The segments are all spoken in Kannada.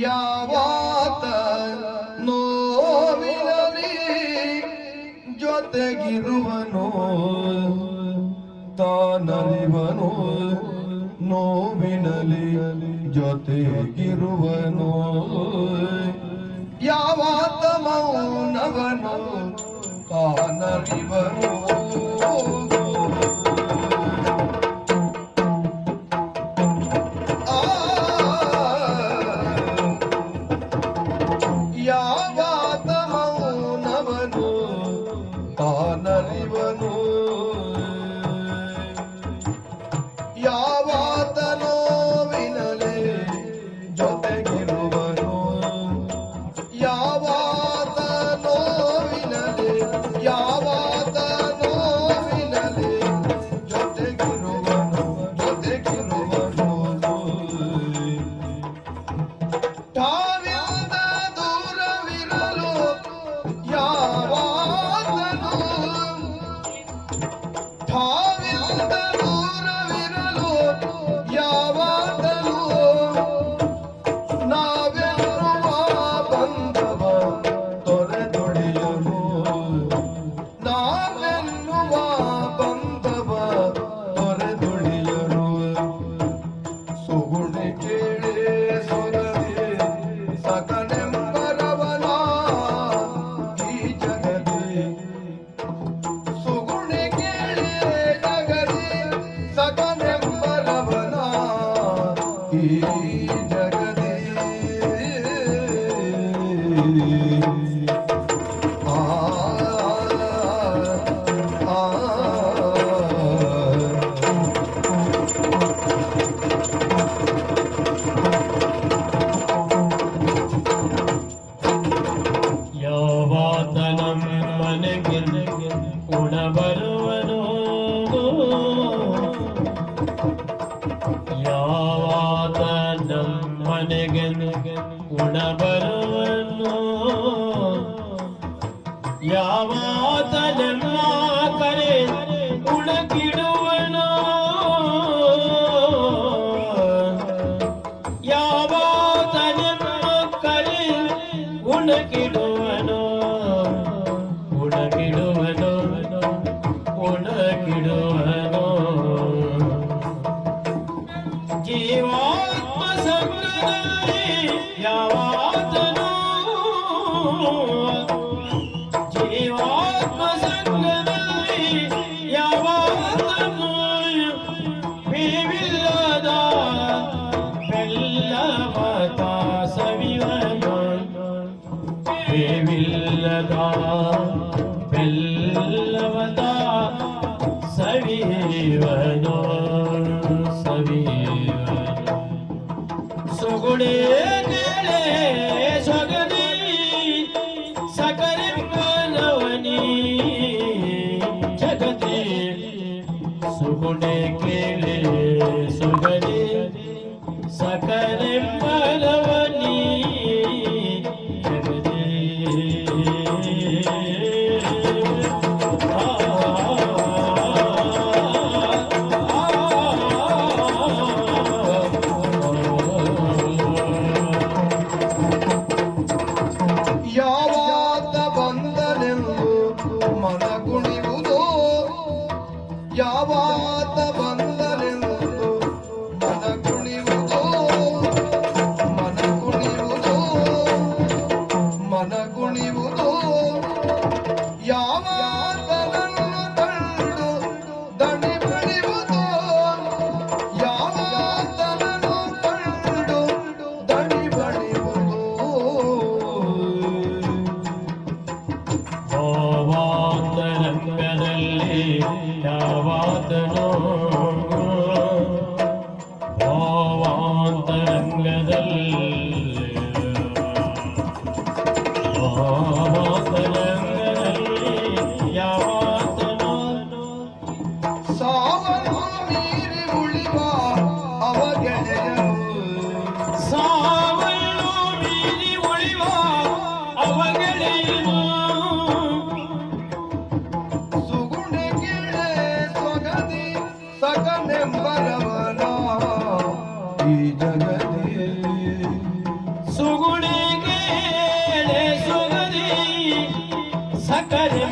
ಯಾವಾತ ನೋವಿರಲಿ ಜೊತೆಗಿರುವನು ತಾನರಿವನು ನೋವಿನಲಿ ಜೊತೆಗಿರುವನು. ಯಾವಾತ ಮೌನವನು ತಾನರಿವನು. Yeah. Yavathanam manegin ಯಾವಾತ ಜನ್ಮ ಕರೆ ಉಳಗಿಡುವಣ ಯಾವಾತ ಜನ್ಮ ಕರೆ ಉಳಗಿಡು ಬೆಲ್ಲವದ ಸವಿವನೋ ಸವಿವನ ಸುಗುಣೇ ಸುಗುಣೆ ಕೇಳಿ ಸುಗರಿ ಸಕರೆಂಬ 要不 सकल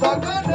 Bhagwan